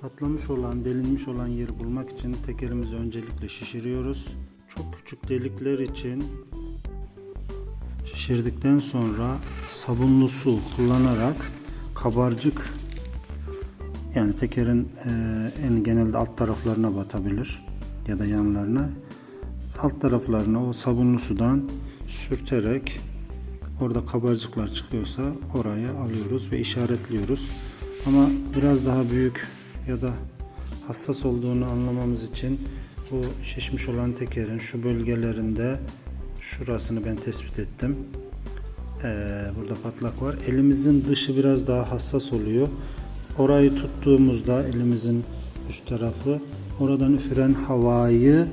Patlamış olan, delinmiş olan yeri bulmak için tekerimizi öncelikle şişiriyoruz. Çok küçük delikler için şişirdikten sonra sabunlu su kullanarak kabarcık yani tekerin e, en genelde alt taraflarına batabilir ya da yanlarına alt taraflarına o sabunlu sudan sürterek orada kabarcıklar çıkıyorsa oraya alıyoruz ve işaretliyoruz. Ama biraz daha büyük ya da hassas olduğunu anlamamız için bu şişmiş olan tekerin şu bölgelerinde şurasını ben tespit ettim. Ee, burada patlak var. Elimizin dışı biraz daha hassas oluyor. Orayı tuttuğumuzda elimizin üst tarafı oradan üfüren havayı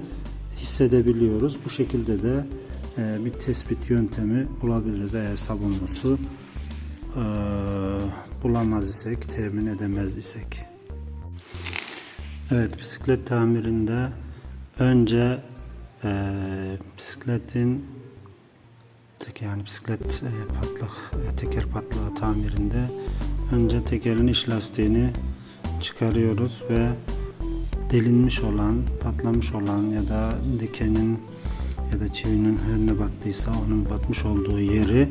hissedebiliyoruz. Bu şekilde de e, bir tespit yöntemi bulabiliriz eğer sabunlu su e, bulamaz isek, temin edemez isek. Evet, bisiklet tamirinde önce e, bisikletin yani bisiklet e, patlak e, teker patlağı tamirinde önce tekerin iç lastiğini çıkarıyoruz ve delinmiş olan, patlamış olan ya da dikenin ya da çivinin her ne battıysa onun batmış olduğu yeri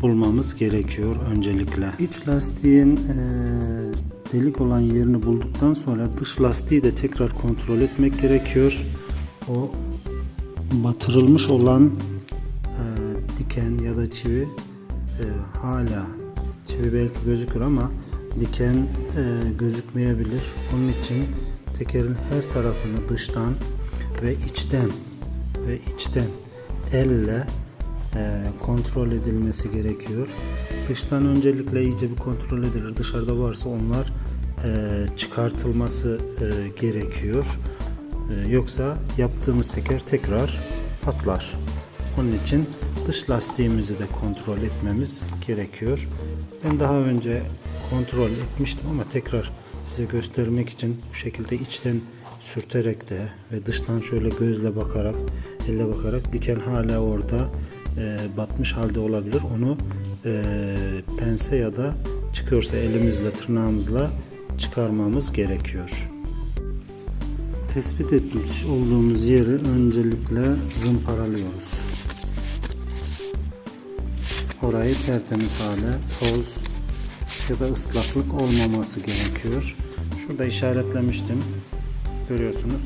bulmamız gerekiyor öncelikle. İç lastiğin e, delik olan yerini bulduktan sonra dış lastiği de tekrar kontrol etmek gerekiyor. O batırılmış olan e, diken ya da çivi e, hala çivi belki gözükür ama diken e, gözükmeyebilir. Onun için tekerin her tarafını dıştan ve içten ve içten elle e, kontrol edilmesi gerekiyor. Dıştan öncelikle iyice bir kontrol edilir. Dışarıda varsa onlar çıkartılması e, gerekiyor. E, yoksa yaptığımız teker tekrar patlar. Onun için dış lastiğimizi de kontrol etmemiz gerekiyor. Ben daha önce kontrol etmiştim ama tekrar size göstermek için bu şekilde içten sürterek de ve dıştan şöyle gözle bakarak, elle bakarak diken hala orada e, batmış halde olabilir. Onu e, pense ya da çıkıyorsa elimizle, tırnağımızla çıkarmamız gerekiyor. Tespit etmiş olduğumuz yeri öncelikle zımparalıyoruz. Orayı tertemiz hale, toz ya da ıslaklık olmaması gerekiyor. Şurada işaretlemiştim. Görüyorsunuz.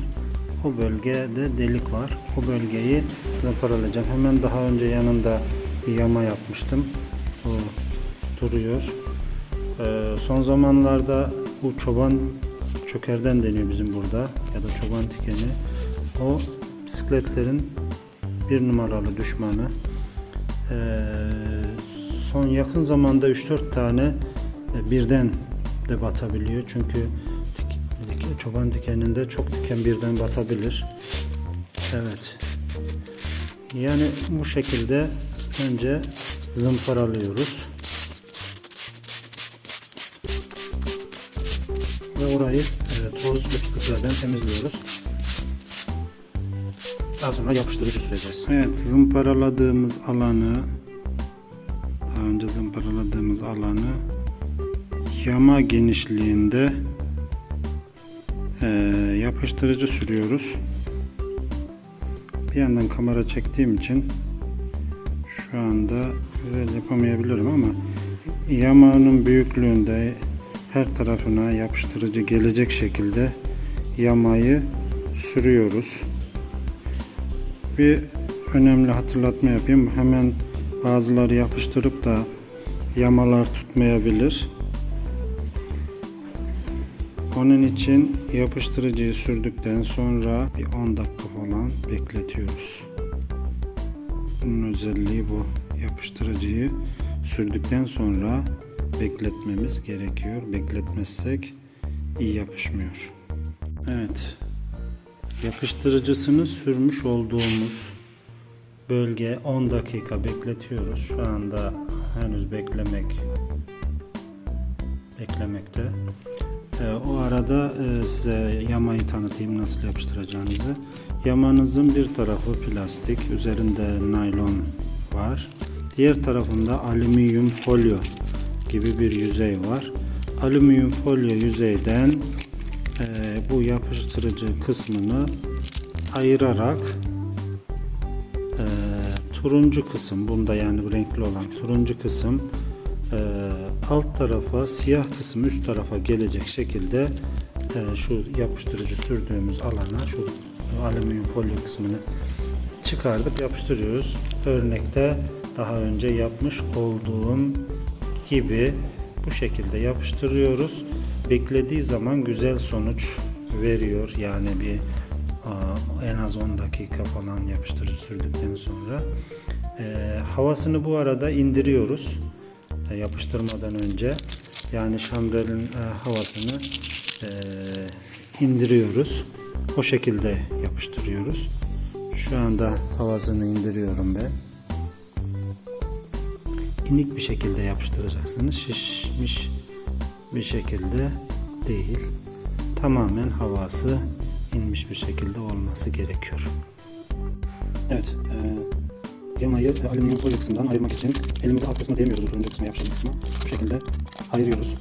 O bölgede delik var. O bölgeyi zımparalayacağım. Hemen daha önce yanında bir yama yapmıştım. O duruyor. Ee, son zamanlarda bu çoban çökerden deniyor bizim burada ya da çoban tikeni. O bisikletlerin bir numaralı düşmanı. Ee, son yakın zamanda 3-4 tane e, birden de batabiliyor. Çünkü çoban dikeninde çok diken birden batabilir. Evet. Yani bu şekilde önce zımparalıyoruz. Ve orayı e, toz ve pisliklerden temizliyoruz. Daha sonra yapıştırıcı süreceğiz. Evet, zımparaladığımız alanı daha önce zımparaladığımız alanı yama genişliğinde e, yapıştırıcı sürüyoruz. Bir yandan kamera çektiğim için şu anda güzel yapamayabilirim ama yamanın büyüklüğünde her tarafına yapıştırıcı gelecek şekilde yamayı sürüyoruz. Bir önemli hatırlatma yapayım. Hemen bazıları yapıştırıp da yamalar tutmayabilir. Onun için yapıştırıcıyı sürdükten sonra bir 10 dakika falan bekletiyoruz. Bunun özelliği bu. Yapıştırıcıyı sürdükten sonra bekletmemiz gerekiyor. Bekletmezsek iyi yapışmıyor. Evet. Yapıştırıcısını sürmüş olduğumuz bölge 10 dakika bekletiyoruz. Şu anda henüz beklemek beklemekte. Ee, o arada e, size yamayı tanıtayım nasıl yapıştıracağınızı. Yamanızın bir tarafı plastik, üzerinde naylon var. Diğer tarafında alüminyum folyo gibi bir yüzey var. Alüminyum folyo yüzeyden e, bu yapıştırıcı kısmını ayırarak e, turuncu kısım bunda yani renkli olan turuncu kısım e, alt tarafa siyah kısım üst tarafa gelecek şekilde e, şu yapıştırıcı sürdüğümüz alana şu alüminyum folyo kısmını çıkardık yapıştırıyoruz. Örnekte daha önce yapmış olduğum gibi bu şekilde yapıştırıyoruz. Beklediği zaman güzel sonuç veriyor. Yani bir en az 10 dakika falan yapıştırıcı sürdükten sonra. Ee, havasını bu arada indiriyoruz. e, yapıştırmadan önce. Yani şambrelin e, havasını e, indiriyoruz. O şekilde yapıştırıyoruz. Şu anda havasını indiriyorum ben. İnik bir şekilde yapıştıracaksınız. Şişmiş bir şekilde değil. Tamamen havası inmiş bir şekilde olması gerekiyor. Evet. E, yamayı e, alüminyum folyo kısmından ayırmak için elimizi alt kısma değmiyoruz. Turuncu kısma yapıştırma kısmı. Bu şekilde ayırıyoruz.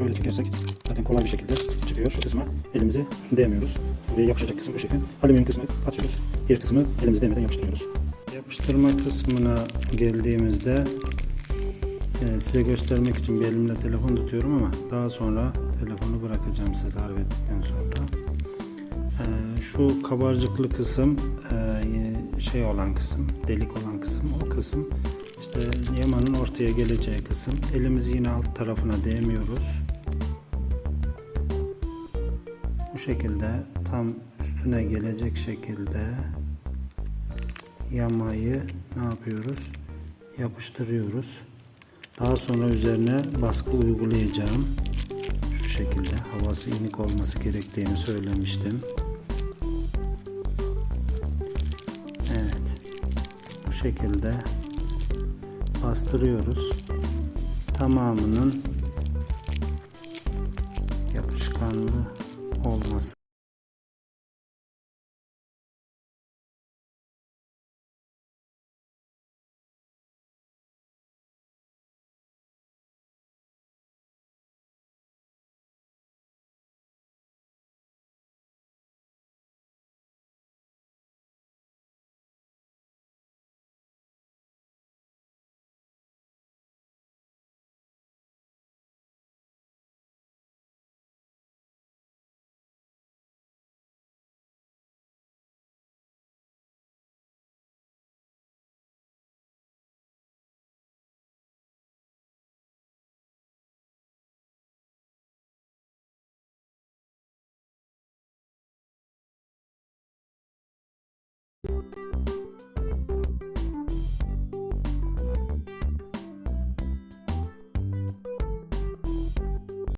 Böyle çekersek zaten kolay bir şekilde çıkıyor. Şu kısma elimizi değmiyoruz. Buraya yapışacak kısım bu şekilde. Alüminyum kısmı atıyoruz. Diğer kısmı elimizi değmeden yapıştırıyoruz. Yapıştırma kısmına geldiğimizde e, size göstermek için bir elimle telefon tutuyorum ama daha sonra telefonu bırakacağım size tarif ettikten sonra. E, şu kabarcıklı kısım e, şey olan kısım, delik olan kısım o kısım işte yamanın ortaya geleceği kısım. Elimizi yine alt tarafına değmiyoruz. Bu şekilde tam üstüne gelecek şekilde yamayı ne yapıyoruz? Yapıştırıyoruz. Daha sonra üzerine baskı uygulayacağım. Şu şekilde havası inik olması gerektiğini söylemiştim. Evet. Bu şekilde bastırıyoruz. Tamamının yapışkanlı olması